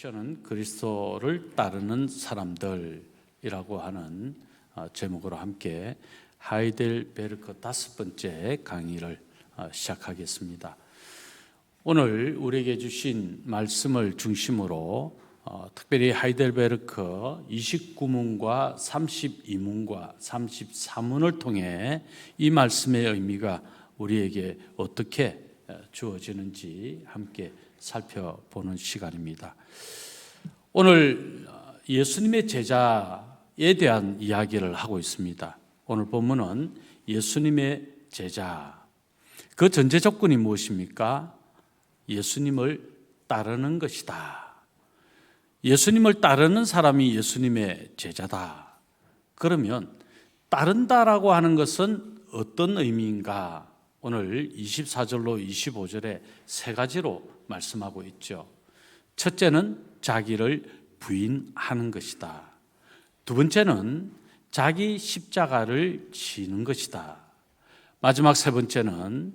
크리스천은 그리스도를 따르는 사람들이라고 하는 어, 제목으로 함께 하이델베르크 다섯 번째 강의를 어, 시작하겠습니다. 오늘 우리에게 주신 말씀을 중심으로 어, 특별히 하이델베르크 29문과 32문과 33문을 통해 이 말씀의 의미가 우리에게 어떻게 어, 주어지는지 함께 살펴보는 시간입니다. 오늘 어, 예수님의 제자에 대한 이야기를 하고 있습니다. 오늘 본문은 예수님의 제자. 그 전제 조건이 무엇입니까? 예수님을 따르는 것이다. 예수님을 따르는 사람이 예수님의 제자다. 그러면 따른다라고 하는 것은 어떤 의미인가? 오늘 24절로 25절에 세 가지로 말씀하고 있죠. 첫째는 자기를 부인하는 것이다. 두 번째는 자기 십자가를 지는 것이다. 마지막 세 번째는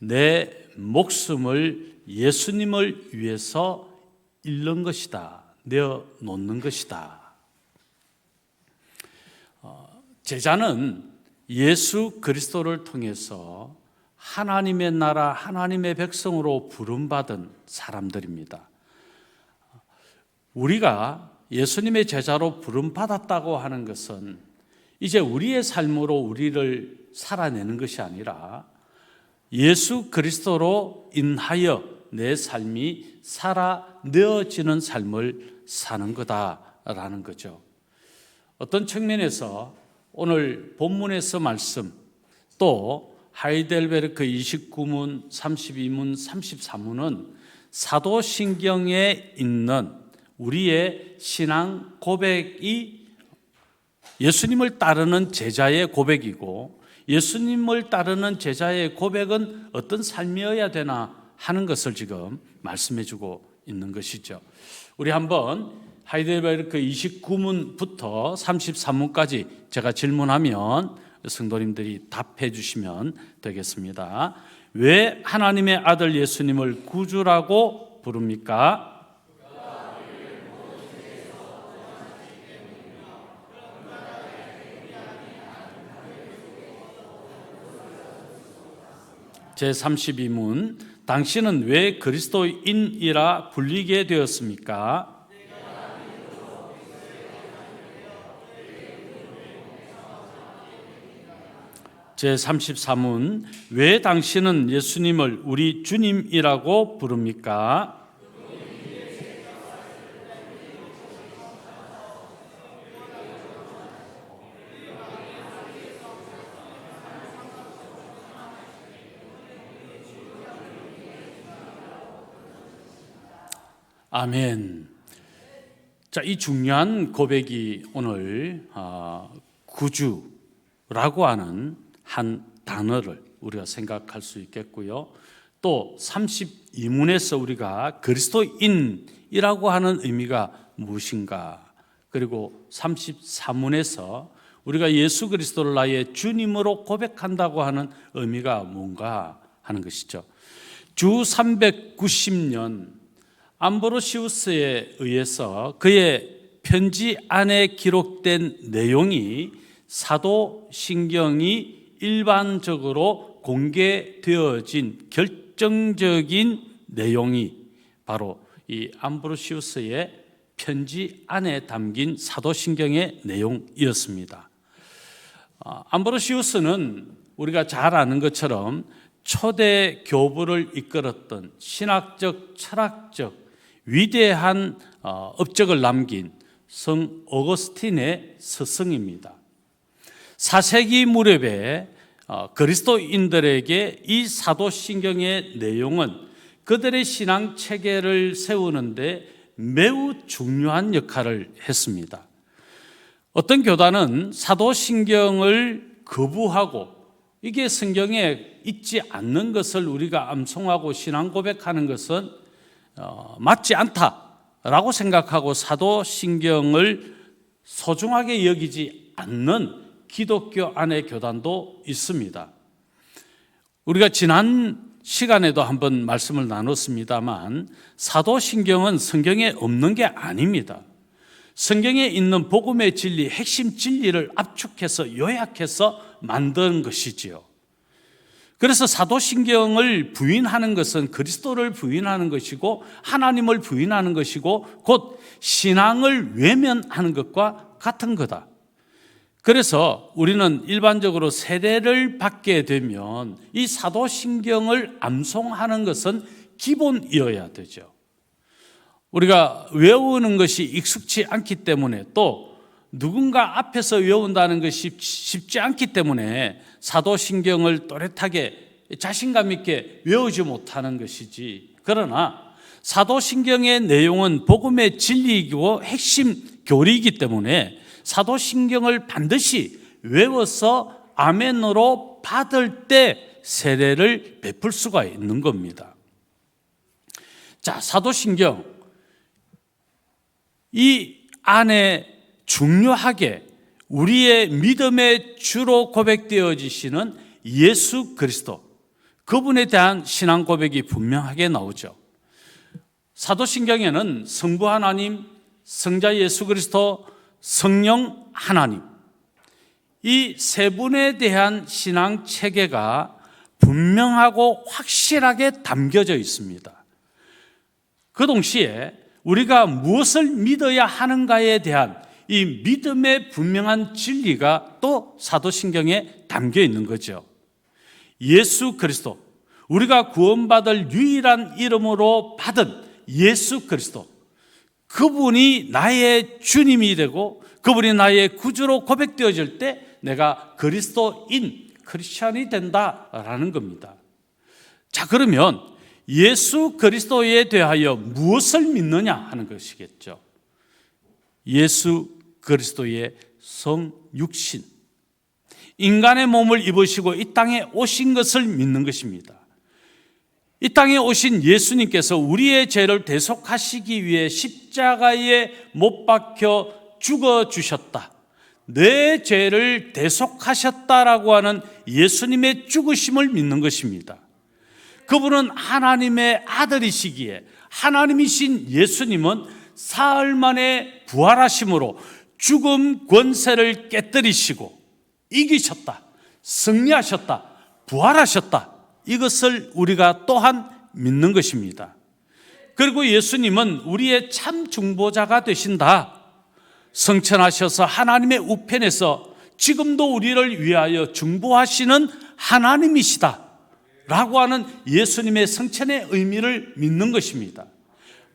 내 목숨을 예수님을 위해서 잃는 것이다. 내어 놓는 것이다. 어, 제자는 예수 그리스도를 통해서 하나님의 나라, 하나님의 백성으로 부름받은 사람들입니다. 우리가 예수님의 제자로 부름받았다고 하는 것은 이제 우리의 삶으로 우리를 살아내는 것이 아니라 예수 그리스도로 인하여 내 삶이 살아내어지는 삶을 사는 거다라는 거죠. 어떤 측면에서 오늘 본문에서 말씀 또 하이델베르크 29문, 32문, 33문은 사도신경에 있는 우리의 신앙 고백이 예수님을 따르는 제자의 고백이고 예수님을 따르는 제자의 고백은 어떤 삶이어야 되나 하는 것을 지금 말씀해 주고 있는 것이죠. 우리 한번 하이델베르크 29문부터 33문까지 제가 질문하면 성도님들이 답해 주시면 되겠습니다. 왜 하나님의 아들 예수님을 구주라고 부릅니까? 제32문 당신은 왜 그리스도인이라 불리게 되었습니까? 제33문 왜 당신은 예수님을 우리 주님이라고 부릅니까? 아멘. 자, 이 중요한 고백이 오늘 어, 구주라고 하는 한 단어를 우리가 생각할 수 있겠고요. 또 32문에서 우리가 그리스도인이라고 하는 의미가 무엇인가? 그리고 33문에서 우리가 예수 그리스도를 나의 주님으로 고백한다고 하는 의미가 뭔가 하는 것이죠. 주 390년 암브로시우스에 의해서 그의 편지 안에 기록된 내용이 사도신경이 일반적으로 공개되어진 결정적인 내용이 바로 이 암브로시우스의 편지 안에 담긴 사도신경의 내용이었습니다. 아, 암브로시우스는 우리가 잘 아는 것처럼 초대 교부를 이끌었던 신학적, 철학적 위대한 어, 업적을 남긴 성 어거스틴의 스승입니다. 4세기 무렵에 어, 그리스도인들에게 이 사도신경의 내용은 그들의 신앙 체계를 세우는데 매우 중요한 역할을 했습니다. 어떤 교단은 사도신경을 거부하고 이게 성경에 있지 않는 것을 우리가 암송하고 신앙 고백하는 것은 어, 맞지 않다라고 생각하고 사도신경을 소중하게 여기지 않는 기독교 안의 교단도 있습니다. 우리가 지난 시간에도 한번 말씀을 나눴습니다만 사도신경은 성경에 없는 게 아닙니다. 성경에 있는 복음의 진리, 핵심 진리를 압축해서 요약해서 만든 것이지요. 그래서 사도신경을 부인하는 것은 그리스도를 부인하는 것이고 하나님을 부인하는 것이고 곧 신앙을 외면하는 것과 같은 거다. 그래서 우리는 일반적으로 세례를 받게 되면 이 사도신경을 암송하는 것은 기본이어야 되죠. 우리가 외우는 것이 익숙치 않기 때문에 또 누군가 앞에서 외운다는 것이 쉽지 않기 때문에 사도신경을 또렷하게 자신감 있게 외우지 못하는 것이지. 그러나 사도신경의 내용은 복음의 진리이고 핵심 교리이기 때문에 사도신경을 반드시 외워서 아멘으로 받을 때 세례를 베풀 수가 있는 겁니다. 자, 사도신경. 이 안에 중요하게 우리의 믿음의 주로 고백되어지시는 예수 그리스도. 그분에 대한 신앙 고백이 분명하게 나오죠. 사도신경에는 성부 하나님, 성자 예수 그리스도, 성령 하나님. 이 세 분에 대한 신앙 체계가 분명하고 확실하게 담겨져 있습니다. 그 동시에 우리가 무엇을 믿어야 하는가에 대한 이 믿음의 분명한 진리가 또 사도신경에 담겨 있는 거죠. 예수 그리스도, 우리가 구원받을 유일한 이름으로 받은 예수 그리스도, 그분이 나의 주님이 되고 그분이 나의 구주로 고백되어질 때 내가 그리스도인 크리스천이 된다라는 겁니다. 자, 그러면 예수 그리스도에 대하여 무엇을 믿느냐 하는 것이겠죠. 예수 그리스도의 성육신. 인간의 몸을 입으시고 이 땅에 오신 것을 믿는 것입니다. 이 땅에 오신 예수님께서 우리의 죄를 대속하시기 위해 십자가에 못 박혀 죽어 주셨다. 내 죄를 대속하셨다라고 하는 예수님의 죽으심을 믿는 것입니다. 그분은 하나님의 아들이시기에 하나님이신 예수님은 사흘 만에 부활하심으로 죽음 권세를 깨뜨리시고 이기셨다. 승리하셨다. 부활하셨다. 이것을 우리가 또한 믿는 것입니다. 그리고 예수님은 우리의 참 중보자가 되신다. 성천하셔서 하나님의 우편에서 지금도 우리를 위하여 중보하시는 하나님이시다. 라고 하는 예수님의 성천의 의미를 믿는 것입니다.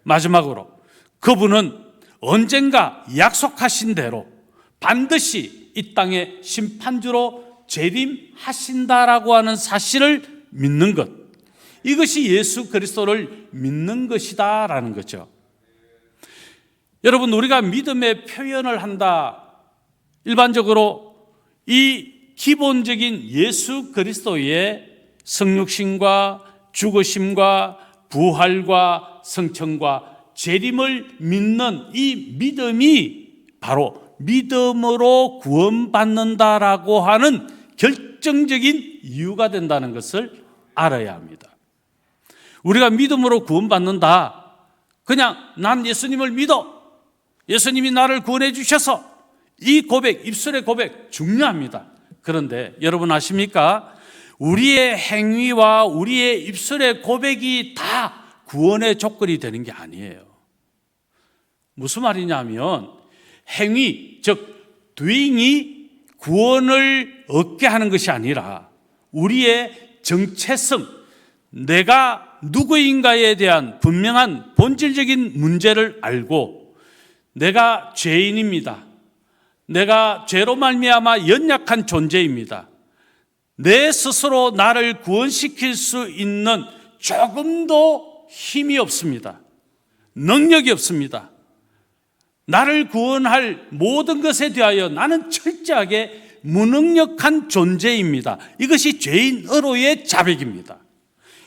마지막으로 그분은 언젠가 약속하신 대로 반드시 이 땅의 심판주로 재림하신다라고 하는 사실을 믿는 것. 이것이 예수 그리스도를 믿는 것이다라는 거죠. 여러분, 우리가 믿음의 표현을 한다. 일반적으로 이 기본적인 예수 그리스도의 성육신과 죽으심과 부활과 성천과 재림을 믿는 이 믿음이 바로 믿음으로 구원받는다라고 하는 결 정적인 이유가 된다는 것을 알아야 합니다. 우리가 믿음으로 구원받는다. 그냥 난 예수님을 믿어. 예수님이 나를 구원해 주셔서 이 고백, 입술의 고백 중요합니다. 그런데 여러분 아십니까? 우리의 행위와 우리의 입술의 고백이 다 구원의 조건이 되는 게 아니에요. 무슨 말이냐면 행위, 즉 doing이 구원을 얻게 하는 것이 아니라 우리의 정체성, 내가 누구인가에 대한 분명한 본질적인 문제를 알고 내가 죄인입니다. 내가 죄로 말미암아 연약한 존재입니다. 내 스스로 나를 구원시킬 수 있는 조금도 힘이 없습니다. 능력이 없습니다. 나를 구원할 모든 것에 대하여 나는 철저하게 무능력한 존재입니다. 이것이 죄인으로의 자백입니다.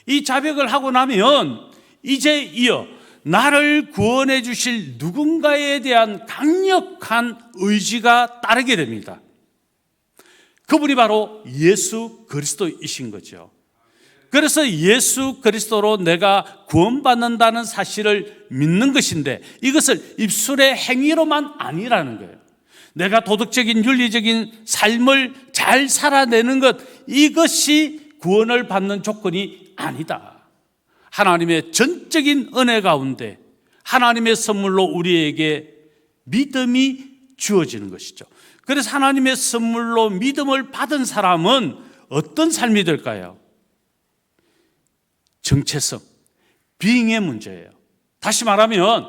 이 자백을 하고 나면 이제 이어 나를 구원해 주실 누군가에 대한 강력한 의지가 따르게 됩니다. 그분이 바로 예수 그리스도이신 거죠. 그래서 예수 그리스도로 내가 구원받는다는 사실을 믿는 것인데 이것을 입술의 행위로만 아니라는 거예요. 내가 도덕적인 윤리적인 삶을 잘 살아내는 것 이것이 구원을 받는 조건이 아니다. 하나님의 전적인 은혜 가운데 하나님의 선물로 우리에게 믿음이 주어지는 것이죠. 그래서 하나님의 선물로 믿음을 받은 사람은 어떤 삶이 될까요? 정체성, 비잉의 문제예요. 다시 말하면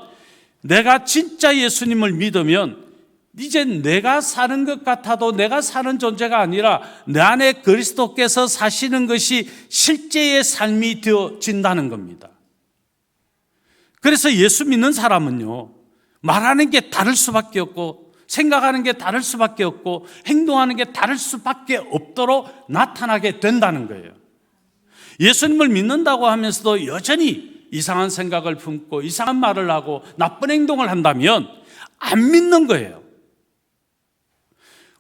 내가 진짜 예수님을 믿으면 이제 내가 사는 것 같아도 내가 사는 존재가 아니라 내 안에 그리스도께서 사시는 것이 실제의 삶이 되어진다는 겁니다. 그래서 예수 믿는 사람은요, 말하는 게 다를 수밖에 없고, 생각하는 게 다를 수밖에 없고, 행동하는 게 다를 수밖에 없도록 나타나게 된다는 거예요. 예수님을 믿는다고 하면서도 여전히 이상한 생각을 품고 이상한 말을 하고 나쁜 행동을 한다면 안 믿는 거예요.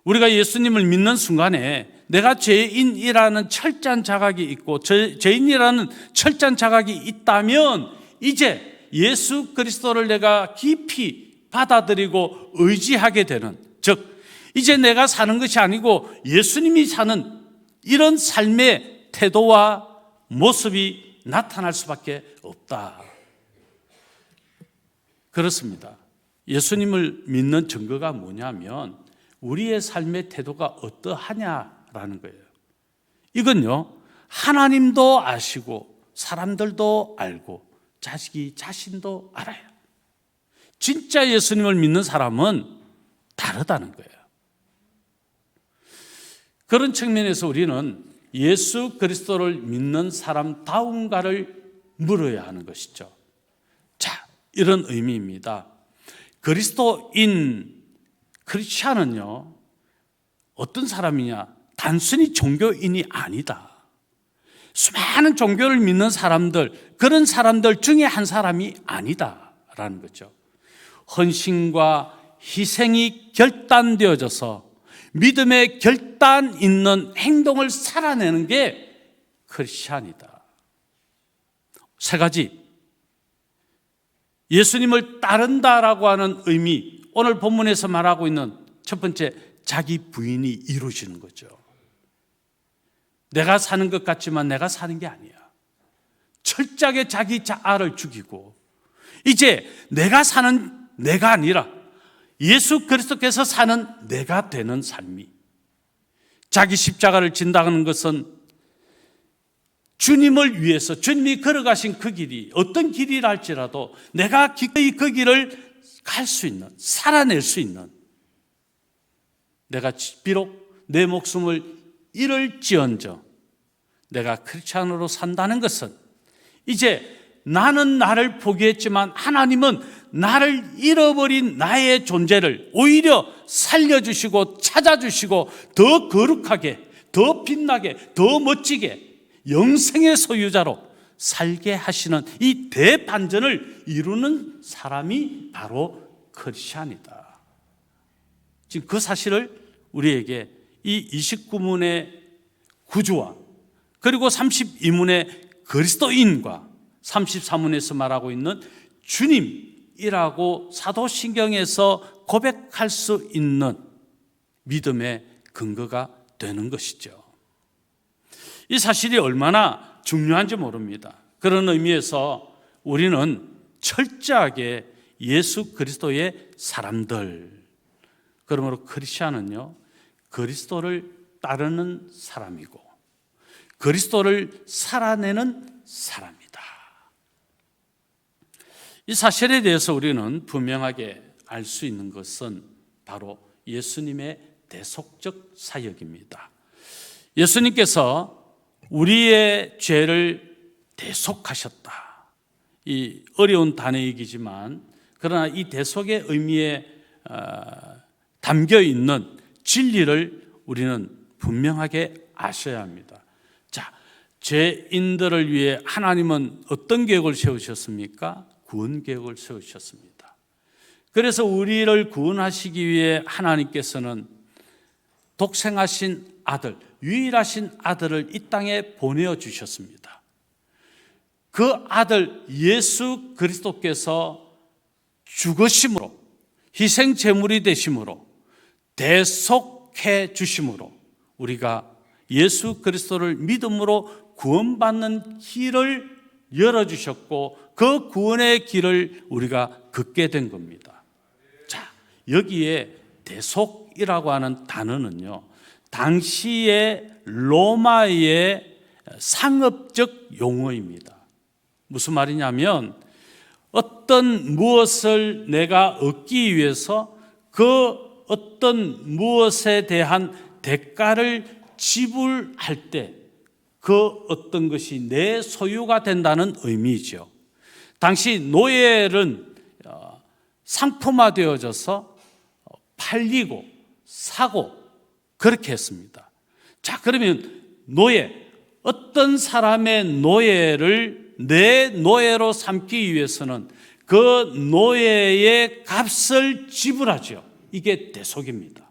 우리가 예수님을 믿는 순간에 내가 죄인이라는 철저한 자각이 있고 죄, 죄인이라는 철저한 자각이 있다면 이제 예수 그리스도를 내가 깊이 받아들이고 의지하게 되는 즉 이제 내가 사는 것이 아니고 예수님이 사는 이런 삶의 태도와 모습이 나타날 수밖에 없다. 그렇습니다. 예수님을 믿는 증거가 뭐냐면 우리의 삶의 태도가 어떠하냐라는 거예요. 이건요, 하나님도 아시고 사람들도 알고 자식이 자신도 알아요. 진짜 예수님을 믿는 사람은 다르다는 거예요. 그런 측면에서 우리는 예수 그리스도를 믿는 사람다운가를 물어야 하는 것이죠. 자, 이런 의미입니다. 그리스도인 크리스찬은요, 어떤 사람이냐? 단순히 종교인이 아니다. 수많은 종교를 믿는 사람들, 그런 사람들 중에 한 사람이 아니다라는 거죠. 헌신과 희생이 결단되어져서 믿음의 결단 있는 행동을 살아내는 게 크리스찬이다. 세 가지. 예수님을 따른다라고 하는 의미, 오늘 본문에서 말하고 있는 첫 번째, 자기 부인이 이루어지는 거죠. 내가 사는 것 같지만 내가 사는 게 아니야. 철저하게 자기 자아를 죽이고, 이제 내가 사는 내가 아니라 예수 그리스도께서 사는 내가 되는 삶이 자기 십자가를 진다는 것은 주님을 위해서 주님이 걸어가신 그 길이 어떤 길이라 할지라도 내가 기꺼이 그 길을 갈 수 있는 살아낼 수 있는 내가 비록 내 목숨을 잃을지언정 내가 크리스찬으로 산다는 것은 이제 나는 나를 포기했지만 하나님은 나를 잃어버린 나의 존재를 오히려 살려주시고 찾아주시고 더 거룩하게, 더 빛나게, 더 멋지게 영생의 소유자로 살게 하시는 이 대반전을 이루는 사람이 바로 크리스찬이다. 지금 그 사실을 우리에게 이 29문의 구주와 그리고 32문의 그리스도인과 33문에서 말하고 있는 주님 이라고 사도신경에서 고백할 수 있는 믿음의 근거가 되는 것이죠. 이 사실이 얼마나 중요한지 모릅니다. 그런 의미에서 우리는 철저하게 예수 그리스도의 사람들, 그러므로 크리스천은요, 그리스도를 따르는 사람이고, 그리스도를 살아내는 사람. 이 사실에 대해서 우리는 분명하게 알 수 있는 것은 바로 예수님의 대속적 사역입니다. 예수님께서 우리의 죄를 대속하셨다. 이 어려운 단어이기지만 그러나 이 대속의 의미에 어, 담겨 있는 진리를 우리는 분명하게 아셔야 합니다. 자, 죄인들을 위해 하나님은 어떤 계획을 세우셨습니까? 구원 계획을 세우셨습니다. 그래서 우리를 구원하시기 위해 하나님께서는 독생하신 아들 유일하신 아들을 이 땅에 보내어 주셨습니다. 그 아들 예수 그리스도께서 죽으심으로 희생 제물이 되심으로 대속해 주심으로 우리가 예수 그리스도를 믿음으로 구원받는 길을 열어 주셨고 그 구원의 길을 우리가 걷게 된 겁니다. 자, 여기에 대속이라고 하는 단어는요. 당시의 로마의 상업적 용어입니다. 무슨 말이냐면 어떤 무엇을 내가 얻기 위해서 그 어떤 무엇에 대한 대가를 지불할 때 그 어떤 것이 내 소유가 된다는 의미죠. 당시 노예는 어, 상품화되어져서 팔리고 사고 그렇게 했습니다. 자, 그러면 노예, 어떤 사람의 노예를 내 노예로 삼기 위해서는 그 노예의 값을 지불하죠. 이게 대속입니다.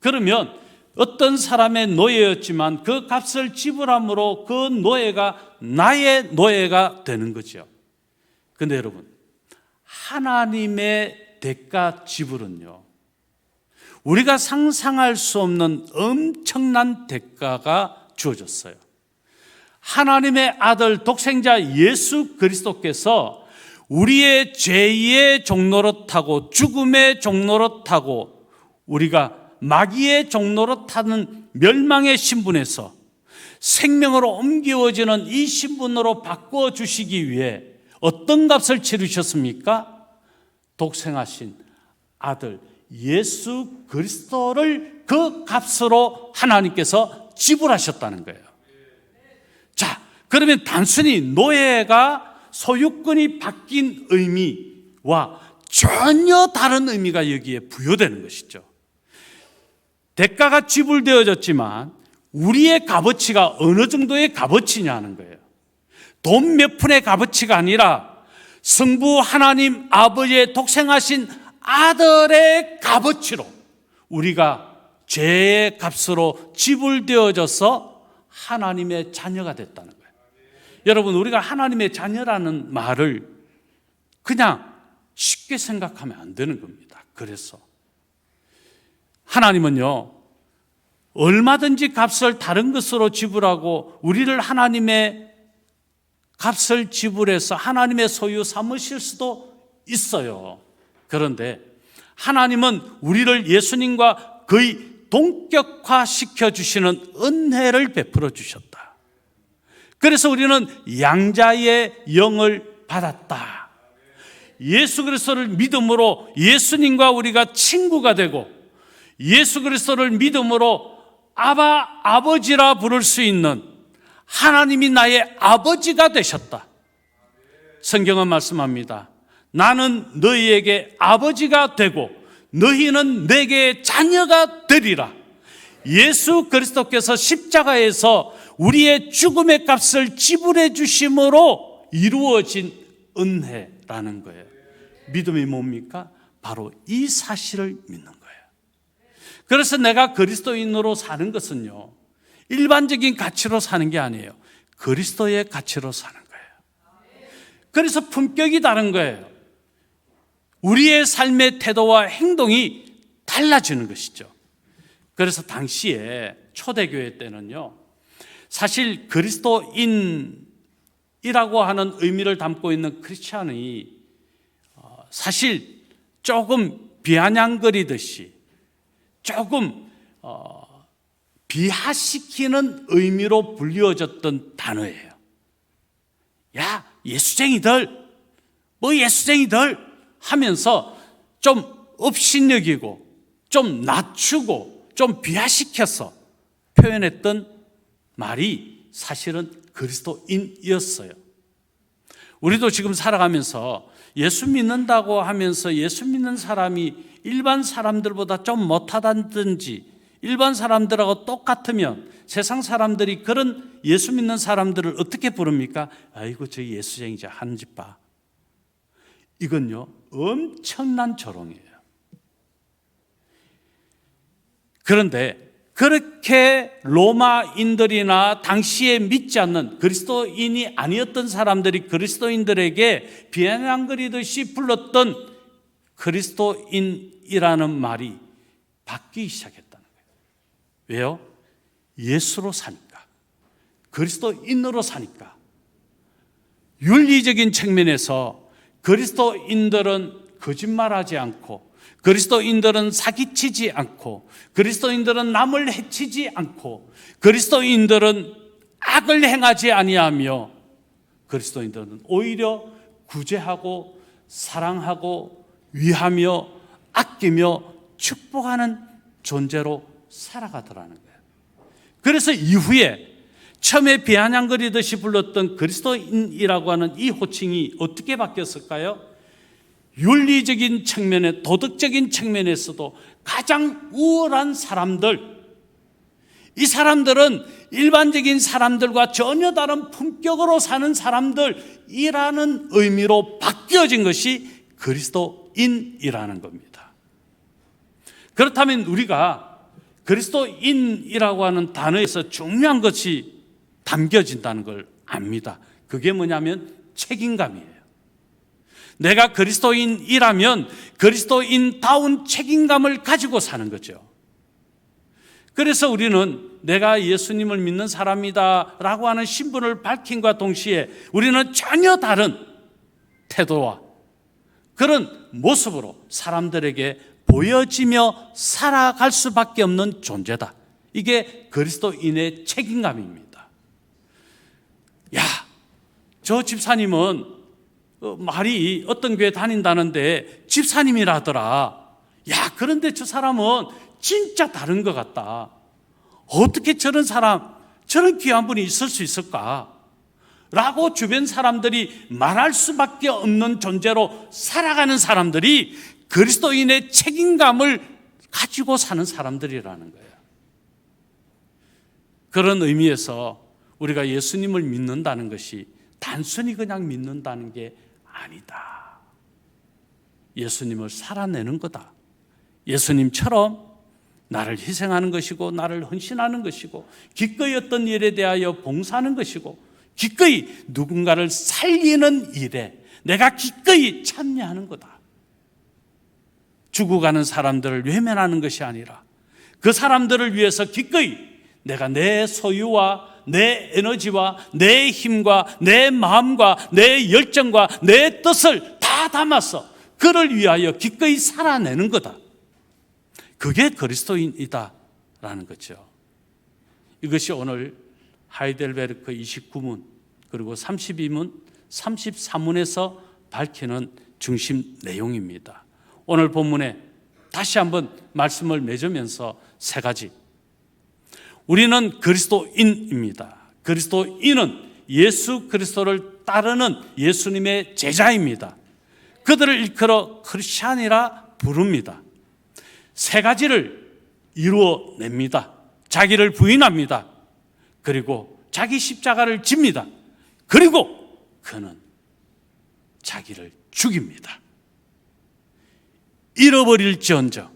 그러면 어떤 사람의 노예였지만 그 값을 지불함으로 그 노예가 나의 노예가 되는 거죠. 근데 여러분, 하나님의 대가 지불은요, 우리가 상상할 수 없는 엄청난 대가가 주어졌어요. 하나님의 아들 독생자 예수 그리스도께서 우리의 죄의 종로로 타고 죽음의 종로로 타고 우리가 마귀의 종로로 타는 멸망의 신분에서 생명으로 옮겨지는 이 신분으로 바꿔 주시기 위해 어떤 값을 치르셨습니까? 독생하신 아들 예수 그리스도를 그 값으로 하나님께서 지불하셨다는 거예요. 자, 그러면 단순히 노예가 소유권이 바뀐 의미와 전혀 다른 의미가 여기에 부여되는 것이죠. 대가가 지불되어졌지만 우리의 값어치가 어느 정도의 값어치냐는 거예요. 돈 몇 푼의 값어치가 아니라 성부 하나님 아버지의 독생하신 아들의 값어치로 우리가 죄의 값으로 지불되어져서 하나님의 자녀가 됐다는 거예요. 여러분, 우리가 하나님의 자녀라는 말을 그냥 쉽게 생각하면 안 되는 겁니다. 그래서 하나님은요, 얼마든지 값을 다른 것으로 지불하고 우리를 하나님의 값을 지불해서 하나님의 소유 삼으실 수도 있어요. 그런데 하나님은 우리를 예수님과 거의 동격화 시켜 주시는 은혜를 베풀어 주셨다. 그래서 우리는 양자의 영을 받았다. 예수 그리스도를 믿음으로 예수님과 우리가 친구가 되고 예수 그리스도를 믿음으로 아바 아버지라 부를 수 있는 하나님이 나의 아버지가 되셨다. 성경은 말씀합니다. 나는 너희에게 아버지가 되고 너희는 내게 자녀가 되리라. 예수 그리스도께서 십자가에서 우리의 죽음의 값을 지불해 주심으로 이루어진 은혜라는 거예요. 믿음이 뭡니까? 바로 이 사실을 믿는 거예요. 그래서 내가 그리스도인으로 사는 것은요, 일반적인 가치로 사는 게 아니에요. 그리스도의 가치로 사는 거예요. 그래서 품격이 다른 거예요. 우리의 삶의 태도와 행동이 달라지는 것이죠. 그래서 당시에 초대교회 때는요, 사실 그리스도인이라고 하는 의미를 담고 있는 크리스찬이 어, 사실 조금 비아냥거리듯이 조금 어, 비하시키는 의미로 불리워졌던 단어예요. 야, 예수쟁이들, 뭐 예수쟁이들 하면서 좀 업신여기고 좀 낮추고 좀 비하시켜서 표현했던 말이 사실은 그리스도인이었어요. 우리도 지금 살아가면서 예수 믿는다고 하면서 예수 믿는 사람이 일반 사람들보다 좀 못하다든지 일반 사람들하고 똑같으면 세상 사람들이 그런 예수 믿는 사람들을 어떻게 부릅니까? 아이고, 저 예수쟁이자 하는 집 봐. 이건요, 엄청난 조롱이에요. 그런데 그렇게 로마인들이나 당시에 믿지 않는 그리스도인이 아니었던 사람들이 그리스도인들에게 비아냥거리듯이 불렀던 그리스도인이라는 말이 바뀌기 시작했다는 거예요. 왜요? 예수로 사니까. 그리스도인으로 사니까. 윤리적인 측면에서 그리스도인들은 거짓말하지 않고 그리스도인들은 사기치지 않고 그리스도인들은 남을 해치지 않고 그리스도인들은 악을 행하지 아니하며 그리스도인들은 오히려 구제하고 사랑하고 위하며 아끼며 축복하는 존재로 살아가더라는 거예요. 그래서 이후에 처음에 비아냥거리듯이 불렀던 그리스도인이라고 하는 이 호칭이 어떻게 바뀌었을까요? 윤리적인 측면에 도덕적인 측면에서도 가장 우월한 사람들 이 사람들은 일반적인 사람들과 전혀 다른 품격으로 사는 사람들이라는 의미로 바뀌어진 것이 그리스도인이라는 겁니다. 그렇다면 우리가 그리스도인이라고 하는 단어에서 중요한 것이 담겨진다는 걸 압니다. 그게 뭐냐면 책임감이에요. 내가 그리스도인이라면 그리스도인다운 책임감을 가지고 사는 거죠. 그래서 우리는 내가 예수님을 믿는 사람이다 라고 하는 신분을 밝힌과 동시에 우리는 전혀 다른 태도와 그런 모습으로 사람들에게 보여지며 살아갈 수밖에 없는 존재다. 이게 그리스도인의 책임감입니다. 야, 저 집사님은 어, 말이 어떤 교회 다닌다는데 집사님이라더라. 야, 그런데 저 사람은 진짜 다른 것 같다. 어떻게 저런 사람, 저런 귀한 분이 있을 수 있을까? 라고 주변 사람들이 말할 수밖에 없는 존재로 살아가는 사람들이 그리스도인의 책임감을 가지고 사는 사람들이라는 거예요. 그런 의미에서 우리가 예수님을 믿는다는 것이 단순히 그냥 믿는다는 게 아니다. 예수님을 살아내는 거다. 예수님처럼 나를 희생하는 것이고 나를 헌신하는 것이고 기꺼이 어떤 일에 대하여 봉사하는 것이고 기꺼이 누군가를 살리는 일에 내가 기꺼이 참여하는 거다. 죽어가는 사람들을 외면하는 것이 아니라 그 사람들을 위해서 기꺼이 내가 내 소유와 내 에너지와 내 힘과 내 마음과 내 열정과 내 뜻을 다 담아서 그를 위하여 기꺼이 살아내는 거다. 그게 그리스도인이다라는 거죠. 이것이 오늘 하이델베르크 29문 그리고 32문, 33문에서 밝히는 중심 내용입니다. 오늘 본문에 다시 한번 말씀을 맺으면서 세 가지. 우리는 그리스도인입니다. 그리스도인은 예수 그리스도를 따르는 예수님의 제자입니다. 그들을 일컬어 크리스찬이라 부릅니다. 세 가지를 이루어냅니다. 자기를 부인합니다. 그리고 자기 십자가를 집니다. 그리고 그는 자기를 죽입니다. 잃어버릴지언정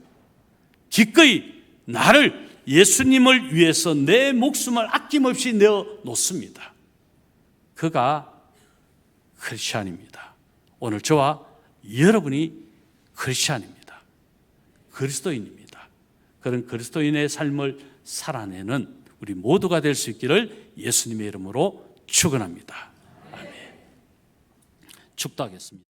기꺼이 나를 예수님을 위해서 내 목숨을 아낌없이 내어 놓습니다. 그가 크리스천입니다. 오늘 저와 여러분이 크리스천입니다. 그리스도인입니다. 그런 그리스도인의 삶을 살아내는 우리 모두가 될 수 있기를 예수님의 이름으로 축원합니다. 축도하겠습니다.